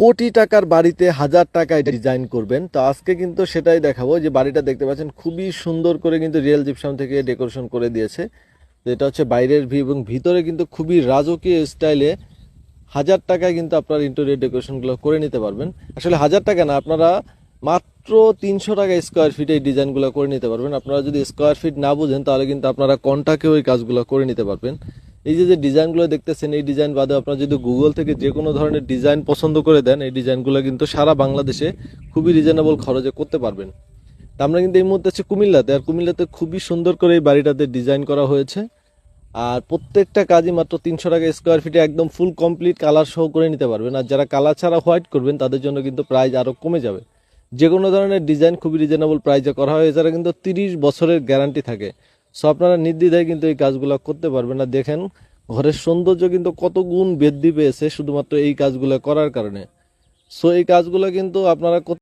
কোটি টাকার বাড়িতে হাজার টাকায় ডিজাইন করবেন। তো আজকে কিন্তু সেটাই দেখাবো যে বাড়িটা দেখতে পাচ্ছেন, খুবই সুন্দর করে কিন্তু রিয়েল জিপসাম থেকে ডেকোরেশন করে দিয়েছে। তো এটা হচ্ছে বাইরের ভিউ এবং ভিতরে কিন্তু খুবই রাজকীয় স্টাইলে হাজার টাকায় কিন্তু আপনার ইন্টেরিয়র ডেকোরেশনগুলো করে নিতে পারবেন। আসলে হাজার টাকা না, আপনারা মাত্র তিনশো টাকা স্কোয়ার ফিটে এই ডিজাইনগুলো করে নিতে পারবেন। আপনারা যদি স্কোয়ার ফিট না বুঝেন, তাহলে কিন্তু আপনারা কন্টাকেও এই কাজগুলো করে নিতে পারবেন। এই যে যে ডিজাইনগুলো দেখতেছেন, এই ডিজাইন বাদে আপনারা যদি গুগল থেকে যে কোনো ধরনের ডিজাইন পছন্দ করে দেন, এই ডিজাইনগুলো কিন্তু সারা বাংলাদেশে খুবই রিজনেবল খরচে করতে পারবেন। তা আমরা কিন্তু এই মুহূর্তে আছি কুমিল্লাতে, আর কুমিল্লাতে খুবই সুন্দর করে এই বাড়িটাতে ডিজাইন করা হয়েছে। আর প্রত্যেকটা কাজই মাত্র তিনশো টাকা স্কোয়ার ফিটে একদম ফুল কমপ্লিট কালার সহ করে নিতে পারবেন। আর যারা কালার ছাড়া হোয়াইট করবেন, তাদের জন্য কিন্তু প্রাইস আরও কমে যাবে। যে কোনো ধরনের ডিজাইন খুবই রিজনেবল প্রাইসে করা হয়, এছাড়া কিন্তু তিরিশ বছরের গ্যারান্টি থাকে। সো আপনারা নির্দ্বিধায় কিন্তু এই কাজগুলো করতে পারবেন না। দেখেন, ঘরের সৌন্দর্য কিন্তু কত গুণ বৃদ্ধি পেয়েছে শুধুমাত্র এই কাজগুলো করার কারণে। সো এই কাজগুলো কিন্তু আপনারা